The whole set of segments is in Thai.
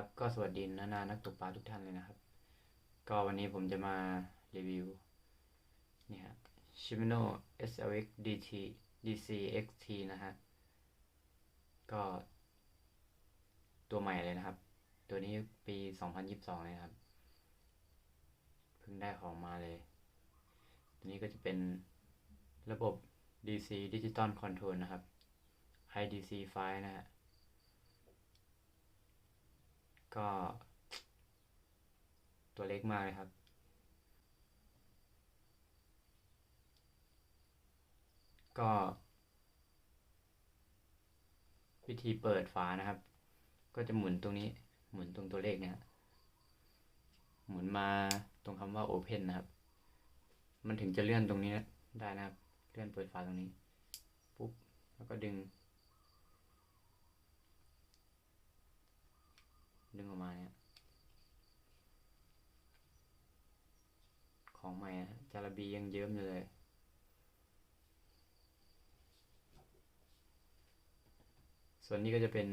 ครับก็สวัสดีนานานักตกปลาทุกท่านเลยนะครับ ก็วันนี้ผมจะมารีวิวนี่ฮะ Shimano SLX DT DC XT นะฮะ ก็ตัวใหม่เลยนะครับ ตัวนี้ปี 2022 เลยครับ เพิ่งได้ของมาเลย ตัวนี้ก็จะเป็นระบบ DC Digital Control นะครับ IDC ไฟนะฮะ ก็ ตัวเล็กมากเลยครับ ก็ วิธีเปิดฝานะครับ ก็จะหมุนตรงนี้ หมุนตรงตัวเลขเนี่ยหมุนมาตรงคำว่า Open นะครับ มันถึงจะเลื่อนตรงนี้ได้นะครับ เลื่อนเปิดฝาตรงนี้ ปุ๊บ แล้วก็ดึงดึงออกมาเนี่ย ของใหม่อะจาระบียังเยิ้มอยู่เลยส่วนนี้ก็จะเป็น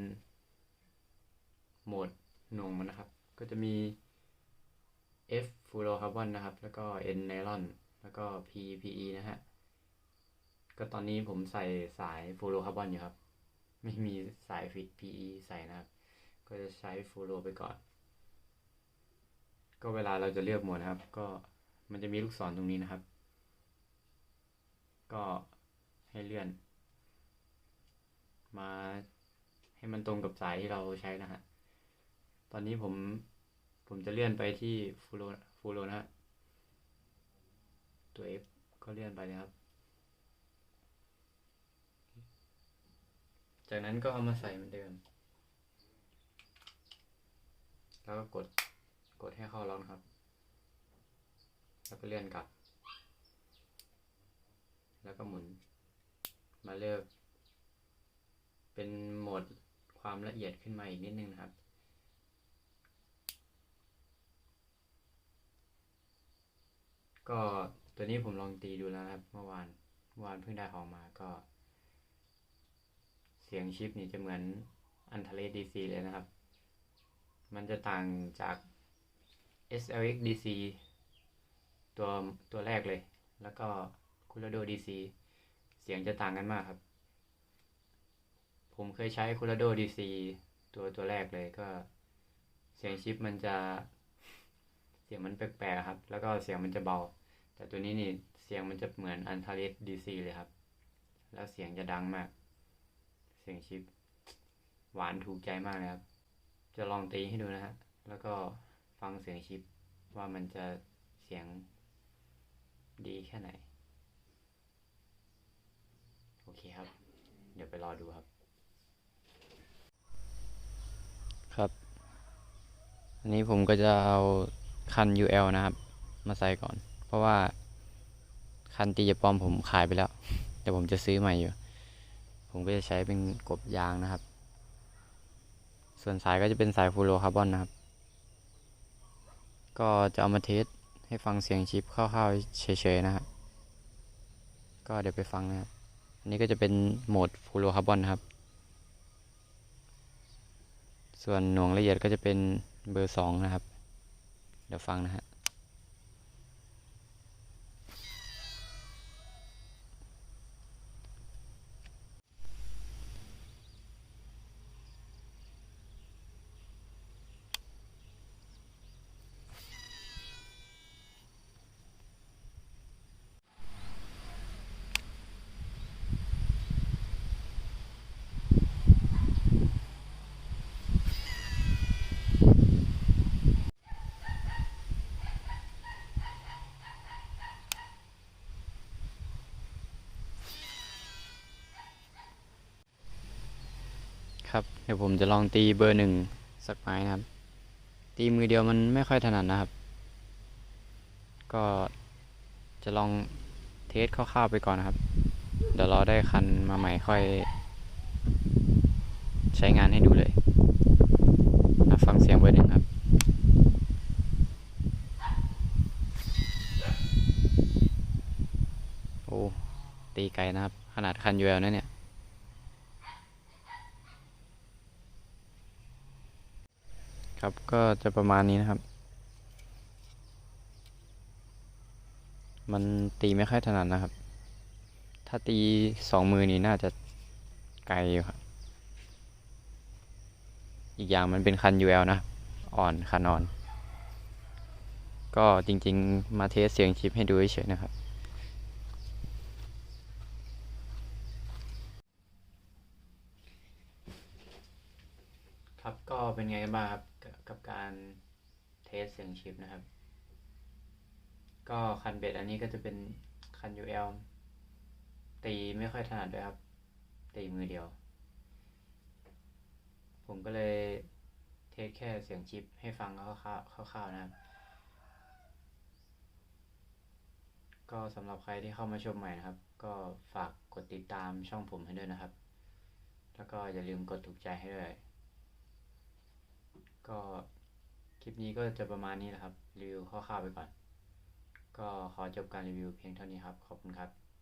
โหมดหน่วงมันนะครับ ก็จะมี F fluorocarbon นะครับ แล้วก็ N nylon แล้วก็ P PE นะฮะ ก็ตอนนี้ผมใส่สาย fluorocarbon อยู่ครับ ไม่มีสาย PE ใส่นะครับ ก็จะใช้ฟูโรไปก่อน ก็เวลาเราจะเลือกหมดนะครับ ก็ มันจะมีลูกศรตรงนี้นะครับ ก็ให้เลื่อน มาให้มันตรงกับสายที่เราใช้นะฮะ ตอนนี้ผมผมจะเลื่อนไปที่ฟูโรฟูโรนะฮะ ตัว F ก็เลื่อนไปนะครับ จากนั้นก็เอามาใส่เหมือนเดิม แล้วก็กดกดให้เข้าล็อกนะครับ แล้วก็เลื่อนกลับ แล้วก็หมุน มาเลือก เป็นโหมดความละเอียดขึ้นมาอีกนิดนึงนะครับ ก็ตัวนี้ผมลองตีดูแล้วครับเมื่อวานวานเพิ่งได้ของมาก็ เสียงชิปนี่จะเหมือนอันทะเลดีซีเลยนะครับ มันจะต่างจาก SLX DC ตัวตัวแรกเลย แล้วก็ Curado DC เสียงจะต่างกันมากครับ ผมเคยใช้ Curado DC ตัวตัวแรกเลยก็ เสียงชิปมันจะ เสียงมันแปลกๆครับ แล้วก็เสียงมันจะเบา แต่ตัวนี้นี่เสียงมันจะเหมือนอันทาเลส DC เลยครับ แล้วเสียงจะดังมาก เสียงชิป หวานถูกใจมากเลยครับ จะลองตีให้ดูนะฮะแล้วก็ฟังเสียงชิปว่ามันจะเสียง ดีแค่ไหน โอเคครับ เดี๋ยวไปรอดูครับ ครับ อันนี้ผมก็จะเอาคัน UL นะครับ มาใส่ก่อน เพราะว่า คันตีจะปลอมผมขายไปแล้ว แต่ผมจะซื้อใหม่อยู่ ผมก็จะใช้เป็นกบยางนะครับ ส่วนสายก็จะเป็นสายฟูโรคาร์บอนนะครับ ก็จะเอามาเทส ให้ฟังเสียงชิปคร่าวๆเฉยๆนะครับก็เดี๋ยวไปฟังนะครับ อันนี้ก็จะเป็นโหมดฟูโรคาร์บอนนะครับ ส่วนหน่วงละเอียดก็จะเป็นเบอร์สองนะครับ เดี๋ยวฟังนะฮะ ครับ เดี๋ยวผมจะลองตีเบอร์หนึ่งสักไม้นะครับ ตีมือเดียวมันไม่ค่อยถนัดนะครับ ก็จะลองเทสคร่าวๆไปก่อนนะครับ เดี๋ยวรอได้คันมาใหม่ค่อย ใช้งานให้ดูเลยฟังเสียงเบอร์หนึ่งครับโอ้ตีไกลนะครับ ขนาดคันยูเอลนะเนี่ย ครับก็จะประมาณนี้นะครับ มันตีไม่ค่อยถนัดนะครับ ถ้าตีสองมือนี่น่าจะไกลอยู่ครับอีกอย่างมันเป็นคัน UL นะ อ่อนคันอ่อน ก็จริงๆ มาเทสเสียงชิปให้ดูเฉยๆนะครับครับก็เป็นไงบ้างครับ กับการเทสเสียงชิปนะครับ ก็คันเบ็ดอันนี้ก็จะเป็นคัน UL ตีไม่ค่อยถนัดด้วยครับ ตีมือเดียว ผมก็เลยเทสแค่เสียงชิปให้ฟังคร่าวๆคร่าวๆนะครับ ก็สำหรับใครที่เข้ามาชมใหม่นะครับ ก็ฝากกดติดตามช่องผมให้ด้วยนะครับ แล้วก็อย่าลืมกดถูกใจให้ด้วย ก็คลิปนี้ก็จะประมาณนี้แหละครับ รีวิวคร่าวๆไปก่อน ก็ขอจบการรีวิวเพียงเท่านี้ครับ ขอบคุณครับ